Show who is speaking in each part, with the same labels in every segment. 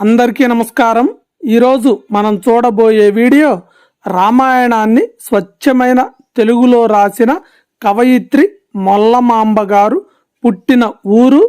Speaker 1: అందరికీ నమస్కారం. ఈరోజు మనం చూడబోయే వీడియో రామాయణాన్ని స్వచ్ఛమైన తెలుగులో రాసిన కవయిత్రి మొల్లమాంబ గారు పుట్టిన ఊరు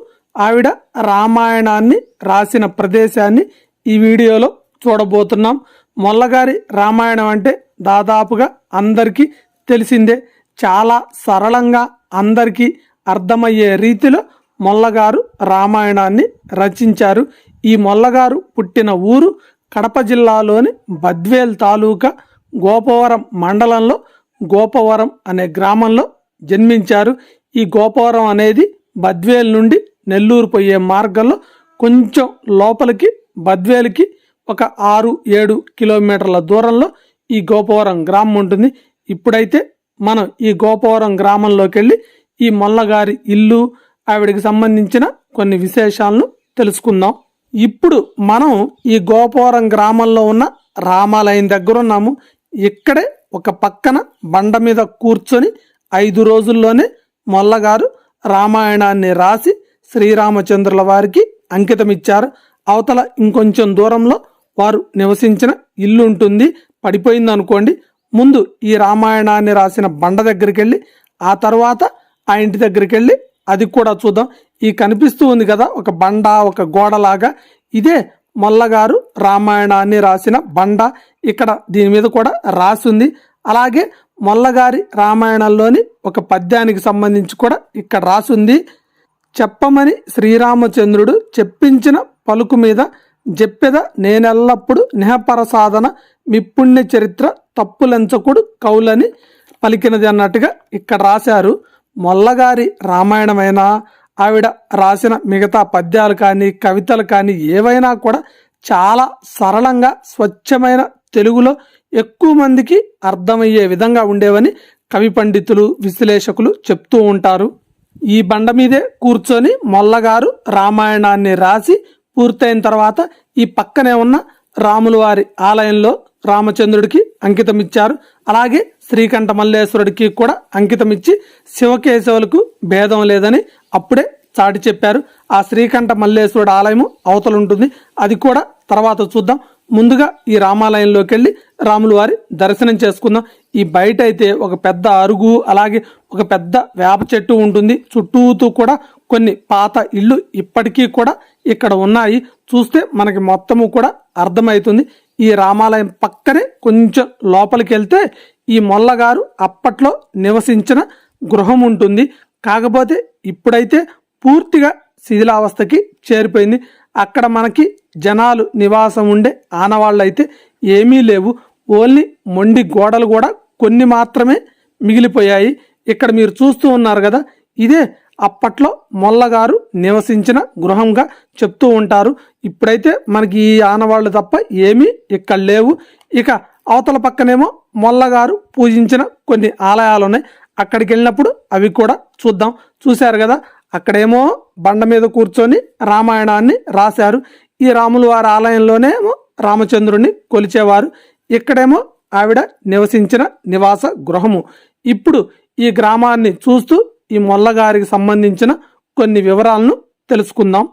Speaker 1: ఆవిడ రామాయణాన్ని రాసిన ప్రదేశాన్ని ఈ వీడియోలో చూడబోతున్నాం. మొల్లగారి రామాయణం అంటే దాదాపుగా అందరికీ తెలిసిందే. చాలా సరళంగా అందరికీ అర్థమయ్యే రీతిలో మొల్లగారు రామాయణాన్ని రచించారు. ఈ మొల్లగారు పుట్టిన ఊరు కడప జిల్లాలోని బద్వేల్ తాలూకా గోపవరం మండలంలో గోపవరం అనే గ్రామంలో జన్మించారు. ఈ గోపవరం అనేది బద్వేల్ నుండి నెల్లూరు పోయే మార్గంలో కొంచెం లోపలికి బద్వేలుకి ఒక ఆరు ఏడు కిలోమీటర్ల దూరంలో ఈ గోపవరం గ్రామం ఉంటుంది. ఇప్పుడైతే మనం ఈ గోపవరం గ్రామంలోకి వెళ్ళి ఈ మొల్లగారి ఇల్లు ఆవిడకి సంబంధించిన కొన్ని విశేషాలను తెలుసుకుందాం. ఇప్పుడు మనం ఈ గోపవరం గ్రామంలో ఉన్న రామాలయం దగ్గర ఉన్నాము. ఇక్కడే ఒక పక్కన బండ మీద కూర్చొని ఐదు రోజుల్లోనే మొల్లగారు రామాయణాన్ని రాసి శ్రీరామచంద్రుల వారికి అంకితం ఇచ్చారు అవతల ఇంకొంచెం దూరంలో వారు నివసించిన ఇల్లు ఉంటుంది. పడిపోయింది అనుకోండి. ముందు ఈ రామాయణాన్ని రాసిన బండ దగ్గరికి వెళ్ళి ఆ తర్వాత ఆ ఇంటి దగ్గరికి వెళ్ళి అది కూడా చూద్దాం. ఈ కనిపిస్తూ ఉంది కదా ఒక బండ ఒక గోడలాగా. ఇదే మొల్లగారు రామాయణాన్ని రాసిన బండ ఇక్కడ దీని మీద కూడా రాసి ఉంది. అలాగే మొల్లగారి రామాయణంలోని ఒక పద్యానికి సంబంధించి కూడా ఇక్కడ రాసుంది చెప్పమని శ్రీరామచంద్రుడు చెప్పించిన పలుకు మీద జెప్పెద నేనెల్లప్పుడు నిహపరసాధన మిప్పుణ్య చరిత్ర తప్పులంచకుడు కౌలని పలికినది అన్నట్టుగా ఇక్కడ రాశారు. మొల్లగారి రామాయణమైనా ఆవిడ రాసిన మిగతా పద్యాలు కానీ కవితలు కానీ ఏవైనా కూడా చాలా సరళంగా స్వచ్ఛమైన తెలుగులో ఎక్కువ మందికి అర్థమయ్యే విధంగా ఉండేవని కవి పండితులు విశ్లేషకులు చెప్తూ ఉంటారు. ఈ బండ మీదే కూర్చొని మొల్లగారు రామాయణాన్ని రాసి పూర్తయిన తర్వాత ఈ పక్కనే ఉన్న రాములవారి ఆలయంలో రామచంద్రుడికి అంకితం ఇచ్చారు అలాగే శ్రీకంఠ మల్లేశ్వరుడికి కూడా అంకితమిచ్చి శివకేశవులకు భేదం లేదని అప్పుడే చాటి చెప్పారు. ఆ శ్రీకంఠ మల్లేశ్వరుడు ఆలయము అవతల ఉంటుంది అది కూడా తర్వాత చూద్దాం. ముందుగా ఈ రామాలయంలోకి వెళ్ళి రాములు వారి దర్శనం చేసుకుందాం. ఈ బయట అయితే ఒక పెద్ద అరుగు అలాగే ఒక పెద్ద వేప చెట్టు ఉంటుంది. చుట్టూతూ కూడా కొన్ని పాత ఇళ్ళు ఇప్పటికీ కూడా ఇక్కడ ఉన్నాయి. చూస్తే మనకి మొత్తము కూడా అర్థమవుతుంది ఈ రామాలయం పక్కనే కొంచెం లోపలికి వెళ్తే ఈ మొల్లగారు అప్పట్లో నివసించిన గృహం ఉంటుంది కాకపోతే ఇప్పుడైతే పూర్తిగా శిథిలావస్థకి చేరిపోయింది. అక్కడ మనకి జనాలు నివాసం ఉండే ఆనవాళ్ళు అయితే ఏమీ లేవు. ఓన్లీ మొండి గోడలు కూడా కొన్ని మాత్రమే మిగిలిపోయాయి. ఇక్కడ మీరు చూస్తూ ఉన్నారు కదా ఇదే అప్పట్లో మొల్లగారు నివసించిన గృహంగా చెప్తూ ఉంటారు. ఇప్పుడైతే మనకి ఈ ఆనవాళ్ళు తప్ప ఏమీ ఇక్కడ లేవు. ఇక అవతల పక్కనేమో మొల్లగారు పూజించిన కొన్ని ఆలయాలు ఉన్నాయి అక్కడికి వెళ్ళినప్పుడు అవి కూడా చూద్దాం. చూశారు కదా అక్కడేమో బండ మీద కూర్చొని రామాయణాన్ని రాశారు. ఈ రాములు వారి ఆలయంలోనేమో రామచంద్రుడిని కొలిచేవారు. ఇక్కడేమో ఆవిడ నివసించిన నివాస గృహము. ఇప్పుడు ఈ గ్రామాన్ని చూస్తూ ఈ మొల్లగారికి సంబంధించిన కొన్ని వివరాలను తెలుసుకుందాం.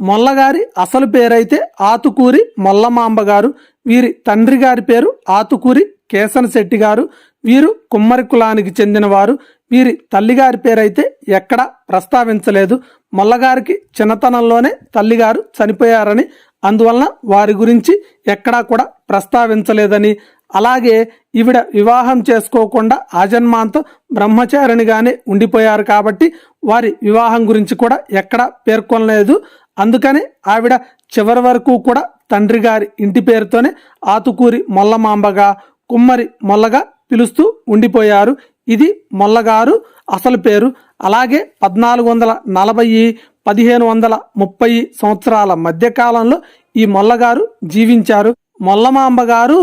Speaker 1: మొల్లగారి అసలు పేరైతే ఆతుకూరి మొల్లమాంబ గారు. వీరి తండ్రి గారి పేరు ఆతుకూరి కేసన శెట్టి గారు. వీరు కుమ్మరి కులానికి చెందినవారు. వీరి తల్లిగారి పేరైతే ఎక్కడ ప్రస్తావించలేదు. మొల్లగారికి చిన్నతనంలోనే తల్లిగారు చనిపోయారని అందువలన వారి గురించి ఎక్కడా కూడా ప్రస్తావించలేదని. అలాగే ఈవిడ వివాహం చేసుకోకుండా ఆజన్మాంతో బ్రహ్మచారిణిగానే ఉండిపోయారు కాబట్టి వారి వివాహం గురించి కూడా ఎక్కడా పేర్కొనలేదు. అందుకని ఆవిడ చివరి వరకు కూడా తండ్రి గారి ఇంటి పేరుతోనే ఆతుకూరి మొల్లమాంబగా కుమ్మరి మొల్లగా పిలుస్తూ ఉండిపోయారు. ఇది మొల్లగారు అసలు పేరు. అలాగే పద్నాలుగు వందల నలభై పదిహేను వందల ముప్పై సంవత్సరాల మధ్యకాలంలో ఈ మొల్లగారు జీవించారు. మొల్లమాంబ గారు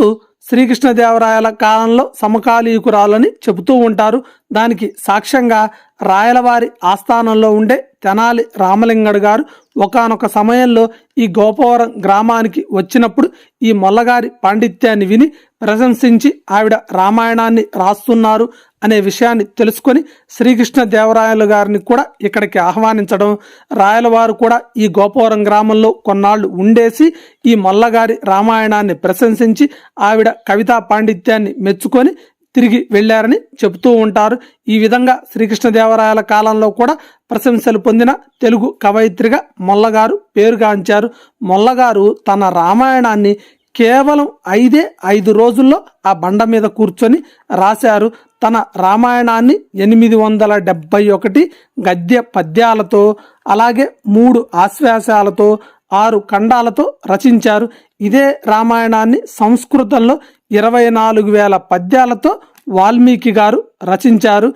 Speaker 1: శ్రీకృష్ణదేవరాయల కాలంలో సమకాలీకురాలని చెబుతూ ఉంటారు. దానికి సాక్ష్యంగా రాయలవారి ఆస్థానంలో ఉండే తెనాలి రామలింగడు గారు ఒకానొక సమయంలో ఈ గోపవరం గ్రామానికి వచ్చినప్పుడు ఈ మొల్లగారి పాండిత్యాన్ని విని ప్రశంసించి ఆవిడ రామాయణాన్ని రాస్తున్నారు అనే విషయాన్ని తెలుసుకొని శ్రీకృష్ణ దేవరాయలు గారిని కూడా ఇక్కడికి ఆహ్వానించడం రాయలవారు కూడా ఈ గోపవరం గ్రామంలో కొన్నాళ్ళు ఉండేసి ఈ మొల్లగారి రామాయణాన్ని ప్రశంసించి ఆవిడ కవితా పాండిత్యాన్ని మెచ్చుకొని తిరిగి వెళ్ళారని చెబుతూ ఉంటారు. ఈ విధంగా శ్రీకృష్ణదేవరాయల కాలంలో కూడా ప్రశంసలు పొందిన తెలుగు కవయిత్రిగా మొల్లగారు పేరుగాంచారు మొల్లగారు తన రామాయణాన్ని కేవలం ఐదే ఐదు రోజుల్లో ఆ బండ మీద కూర్చొని రాశారు. తన రామాయణాన్ని ఎనిమిది వందల డెబ్బై ఒకటి గద్య పద్యాలతో అలాగే మూడు ఆశ్వాసాలతో ఆరు ఖండాలతో రచించారు. ఇదే రామాయణాన్ని సంస్కృతంలో ఇరవై నాలుగు వేల పద్యాలతో వాల్మీకి గారు రచించారు.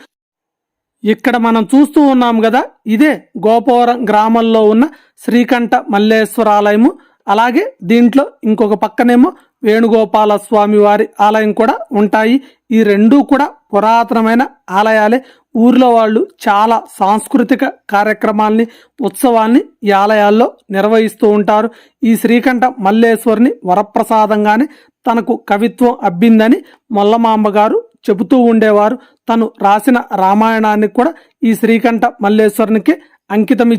Speaker 1: ఇక్కడ మనం చూస్తూ ఉన్నాం కదా ఇదే గోపవరం గ్రామంలో ఉన్న శ్రీకంఠ మల్లేశ్వరాలయము. అలాగే దీంట్లో ఇంకొక పక్కనేమో వేణుగోపాల స్వామి వారి ఆలయం కూడా ఉంటాయి. ఈ రెండూ కూడా పురాతనమైన ఆలయాలే. ఊర్లో వాళ్ళు చాలా సాంస్కృతిక కార్యక్రమాల్ని ఉత్సవాల్ని ఈ ఆలయాల్లో నిర్వహిస్తూ ఉంటారు. ఈ శ్రీకంఠ మల్లేశ్వరిని వరప్రసాదంగానే తనకు కవిత్వం అబ్బిందని మొల్లమాంబ గారు చెబుతూ ఉండేవారు. తను రాసిన రామాయణాన్ని కూడా ఈ శ్రీకంఠ మల్లేశ్వరునికి అంకితం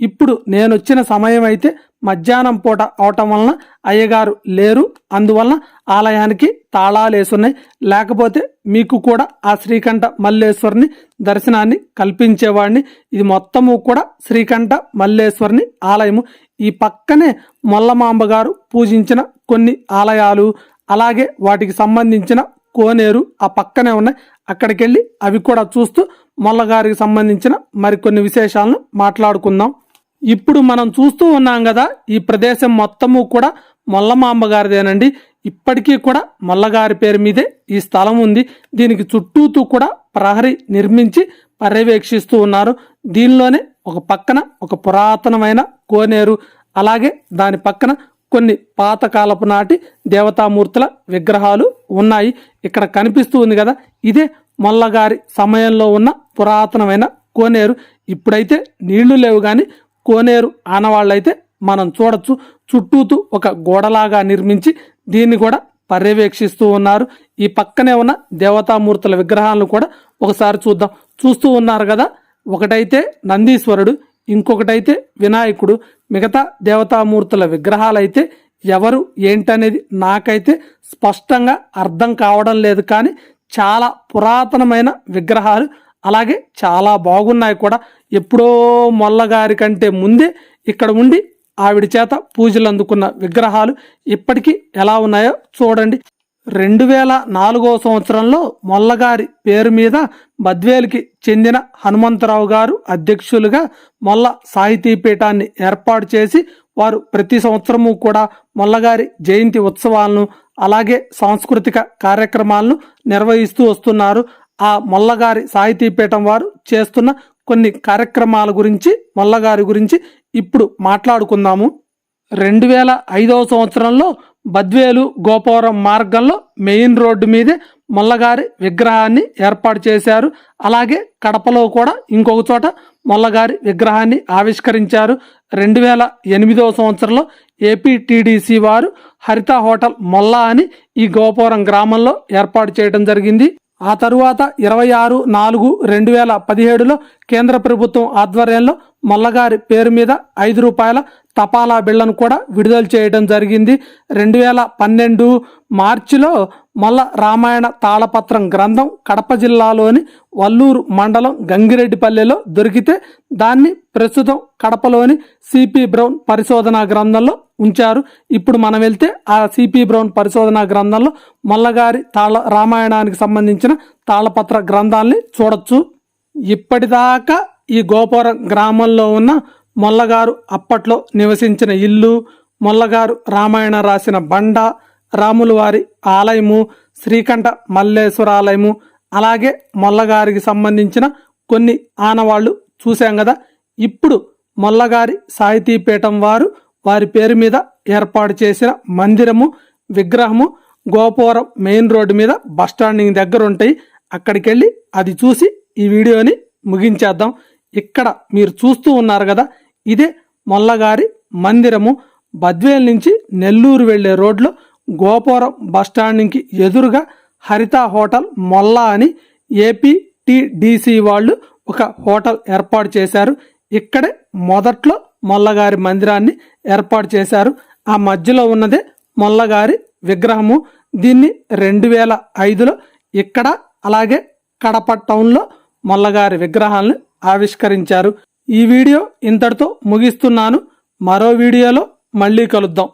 Speaker 1: ఇప్పుడు ఇప్పుడు నేనొచ్చిన సమయం అయితే మధ్యాహ్నం పూట అవటం వలన అయ్యగారు లేరు. అందువలన ఆలయానికి తాళాలేసున్నాయి లేకపోతే మీకు కూడా ఆ శ్రీకంఠ మల్లేశ్వరిని దర్శనాన్ని కల్పించేవాడిని. ఇది మొత్తము కూడా శ్రీకంఠ మల్లేశ్వరిని ఆలయము. ఈ పక్కనే మొల్లమాంబ గారు పూజించిన కొన్ని ఆలయాలు అలాగే వాటికి సంబంధించిన కోనేరు ఆ పక్కనే ఉన్నాయి. అక్కడికి వెళ్ళి అవి కూడా చూస్తూ మొల్లగారికి సంబంధించిన మరికొన్ని విశేషాలను మాట్లాడుకుందాం. ఇప్పుడు మనం చూస్తూ ఉన్నాం కదా ఈ ప్రదేశం మొత్తము కూడా మొల్లమాంబ గారిదేనండి. ఇప్పటికీ కూడా మల్లగారి పేరు మీదే ఈ స్థలం ఉంది. దీనికి చుట్టూతూ కూడా ప్రహరీ నిర్మించి పర్యవేక్షిస్తూ ఉన్నారు. దీనిలోనే ఒక పక్కన ఒక పురాతనమైన కోనేరు అలాగే దాని పక్కన కొన్ని పాతకాలపు నాటి దేవతామూర్తుల విగ్రహాలు ఉన్నాయి. ఇక్కడ కనిపిస్తూ ఉంది కదా ఇదే మొల్లగారి సమయంలో ఉన్న పురాతనమైన కోనేరు. ఇప్పుడైతే నీళ్ళు లేవు కానీ కోనేరు ఆనవాళ్ళైతే మనం చూడొచ్చు. చుట్టూతూ ఒక గోడలాగా నిర్మించి దీన్ని కూడా పర్యవేక్షిస్తూ ఉన్నారు. ఈ పక్కనే ఉన్న దేవతామూర్తుల విగ్రహాలను కూడా ఒకసారి చూద్దాం. చూస్తూ ఉన్నారు కదా? ఒకటైతే నందీశ్వరుడు ఇంకొకటైతే వినాయకుడు. మిగతా దేవతామూర్తుల విగ్రహాలైతే ఎవరు ఏంటనేది నాకైతే స్పష్టంగా అర్థం కావడం లేదు కానీ చాలా పురాతనమైన విగ్రహాలు అలాగే చాలా బాగున్నాయి కూడా. ఎప్పుడో మొల్లగారి కంటే ముందే ఇక్కడ ఉండి ఆవిడ చేత పూజలు అందుకున్న విగ్రహాలు ఇప్పటికీ ఎలా ఉన్నాయో చూడండి. రెండు వేల నాలుగో సంవత్సరంలో మొల్లగారి పేరు మీద బద్వేలుకి చెందిన హనుమంతరావు గారు అధ్యక్షులుగా మొల్ల సాహితీ పీఠాన్ని ఏర్పాటు చేసి వారు ప్రతి సంవత్సరము కూడా మొల్లగారి జయంతి ఉత్సవాలను అలాగే సాంస్కృతిక కార్యక్రమాలను నిర్వహిస్తూ వస్తున్నారు. ఆ మొల్లగారి సాహితీపీఠం వారు చేస్తున్న కొన్ని కార్యక్రమాల గురించి మొల్లగారి గురించి ఇప్పుడు మాట్లాడుకుందాము. రెండు వేల ఐదవ సంవత్సరంలో బద్వేలు గోపవరం మార్గంలో మెయిన్ రోడ్డు మీదే మొల్లగారి విగ్రహాన్ని ఏర్పాటు చేశారు. అలాగే కడపలో కూడా ఇంకొక చోట మొల్లగారి విగ్రహాన్ని ఆవిష్కరించారు. రెండు వేల ఎనిమిదవ సంవత్సరంలో ఏపీటీడీసీ వారు హరిత హోటల్ మొల్ల అని ఈ గోపవరం గ్రామంలో ఏర్పాటు చేయడం జరిగింది. ఆ తరువాత ఇరవై ఆరు నాలుగు రెండు వేల పదిహేడులో కేంద్ర ప్రభుత్వం ఆధ్వర్యంలో మల్లగారి పేరు మీద ఐదు రూపాయల తపాలా బిళ్ళను కూడా విడుదల చేయడం జరిగింది. రెండు వేల పన్నెండు మార్చిలో మల్ల రామాయణ తాళపత్రం గ్రంథం కడప జిల్లాలోని వల్లూరు మండలం గంగిరెడ్డిపల్లెలో దొరికితే దాన్ని ప్రస్తుతం కడపలోని సిపి బ్రౌన్ పరిశోధనా గ్రంథంలో ఉంచారు. ఇప్పుడు మనం వెళ్తే ఆ సిపి బ్రౌన్ పరిశోధనా గ్రంథంలో మొల్లగారి తాళ రామాయణానికి సంబంధించిన తాళపత్ర గ్రంథాల్ని చూడొచ్చు. ఇప్పటిదాకా ఈ గోపురం గ్రామంలో ఉన్న మొల్లగారు అప్పట్లో నివసించిన ఇల్లు మొల్లగారు రామాయణ రాసిన బండ రాముల వారి ఆలయము శ్రీకంఠ మల్లేశ్వర ఆలయము అలాగే మొల్లగారికి సంబంధించిన కొన్ని ఆనవాళ్ళు చూశాం కదా ఇప్పుడు మొల్లగారి సాహితీపీఠం వారు వారి పేరు మీద ఏర్పాటు చేసిన మందిరము విగ్రహము గోపురం మెయిన్ రోడ్డు మీద బస్టాండింగ్ దగ్గర ఉంటాయి అక్కడికి వెళ్ళి అది చూసి ఈ వీడియోని ముగించేద్దాం. ఇక్కడ మీరు చూస్తూ ఉన్నారు కదా ఇదే మొల్లగారి మందిరము. బద్వేల్ నుంచి నెల్లూరు వెళ్ళే రోడ్లో గోపురం బస్టాండ్కి ఎదురుగా హరిత హోటల్ మొల్లా అని ఏపీటీడీసీ వాళ్ళు ఒక హోటల్ ఏర్పాటు చేశారు. ఇక్కడే మొదట్లో మొల్లగారి మందిరాన్ని ఏర్పాటు చేశారు. ఆ మధ్యలో ఉన్నదే మొల్లగారి విగ్రహము. దీన్ని రెండు వేల ఐదులో ఇక్కడ అలాగే కడప టౌన్లో మొల్లగారి విగ్రహాలను ఆవిష్కరించారు. ఈ వీడియో ఇంతటితో ముగిస్తున్నాను. మరో వీడియోలో మళ్ళీ కలుద్దాం.